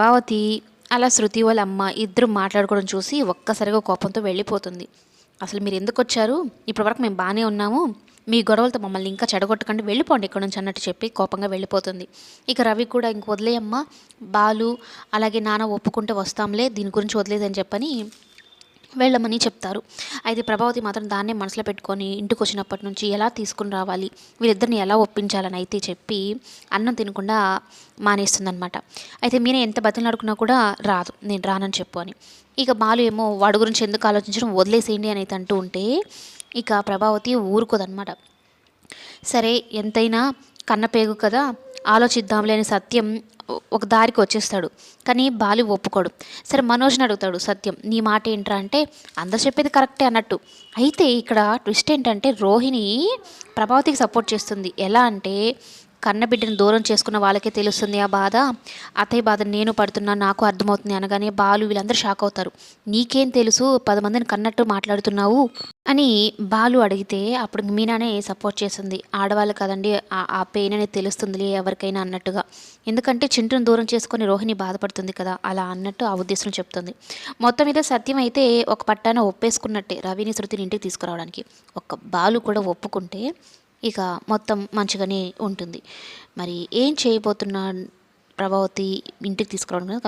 ప్రభావతి అలా శృతి వాళ్ళ అమ్మ ఇద్దరు మాట్లాడుకోవడం చూసి ఒక్కసారిగా కోపంతో వెళ్ళిపోతుంది. అసలు మీరు ఎందుకు వచ్చారు? ఇప్పటివరకు మేము బాగానే ఉన్నాము. మీ గొడవలతో మమ్మల్ని ఇంకా చెడగొట్టకండి. వెళ్ళిపోండి ఇక్కడ నుంచి అన్నట్టు చెప్పి కోపంగా వెళ్ళిపోతుంది. ఇక రవి కూడా ఇంక వదిలేయమ్మ. బాలు అలాగే నాన్న ఒప్పుకుంటే వస్తాంలే దీని గురించి వదిలేదని చెప్పని వెళ్ళమని చెప్తారు. అయితే ప్రభావతి మాత్రం దాన్నే మనసులో పెట్టుకొని ఇంటికి వచ్చినప్పటి నుంచి ఎలా తీసుకుని రావాలి? వీళ్ళిద్దరిని ఎలా ఒప్పించాలని అయితే చెప్పి అన్నం తినకుండా మానేస్తుందనమాట అయితే మీరే ఎంత బతిలాడుకున్నా కూడా రాదు. నేను రానని చెప్పు అని. ఇక బాలు ఏమో వాడి గురించి ఎందుకు ఆలోచించడం వదిలేసేయండి అని అయితే అంటూ ఉంటే ఇక ప్రభావతి ఊరుకోదనమాట సరే ఎంతైనా కన్నపేగు కదా. ఆలోచిద్దాంలే అని సత్యం ఒక దారికి వచ్చేస్తాడు. కానీ బాలు ఒప్పుకోడు. సరే మనోజ్ని అడుగుతాడు సత్యం నీ మాట ఏంట్రా? అంటే అందరు చెప్పేది కరెక్టే అన్నట్టు. అయితే ఇక్కడ ట్విస్ట్ ఏంటంటే రోహిణి ప్రభావతికి సపోర్ట్ చేస్తుంది. ఎలా అంటే కన్నబిడ్డను దూరం చేసుకున్న వాళ్ళకే తెలుస్తుంది ఆ బాధ. అతయ్య బాధ నేను పడుతున్నా నాకు అర్థమవుతుంది అనగానే బాలు వీళ్ళందరూ షాక్ అవుతారు. నీకేం తెలుసు? పది మందిని కన్నట్టు మాట్లాడుతున్నావు. అని బాలు అడిగితే అప్పుడు మీనానే సపోర్ట్ చేస్తుంది ఆడవాళ్ళు కదండి ఆ- ఆ పెయిన్ అనేది తెలుస్తుంది ఎవరికైనా అన్నట్టుగా. ఎందుకంటే చింటును దూరం చేసుకొని రోహిణి బాధపడుతుంది కదా అలా అన్నట్టు ఆ ఉద్దేశం చెప్తుంది. మొత్తం మీద సత్యం అయితే ఒక పట్టాన ఒప్పేసుకున్నట్టే రవిని శృతిని ఇంటికి తీసుకురావడానికి. ఒక బాలు కూడా ఒప్పుకుంటే ఇక మొత్తం మంచిగానే ఉంటుంది. మరి ఏం చేయబోతున్నా ప్రభావతి ఇంటికి తీసుకురావడం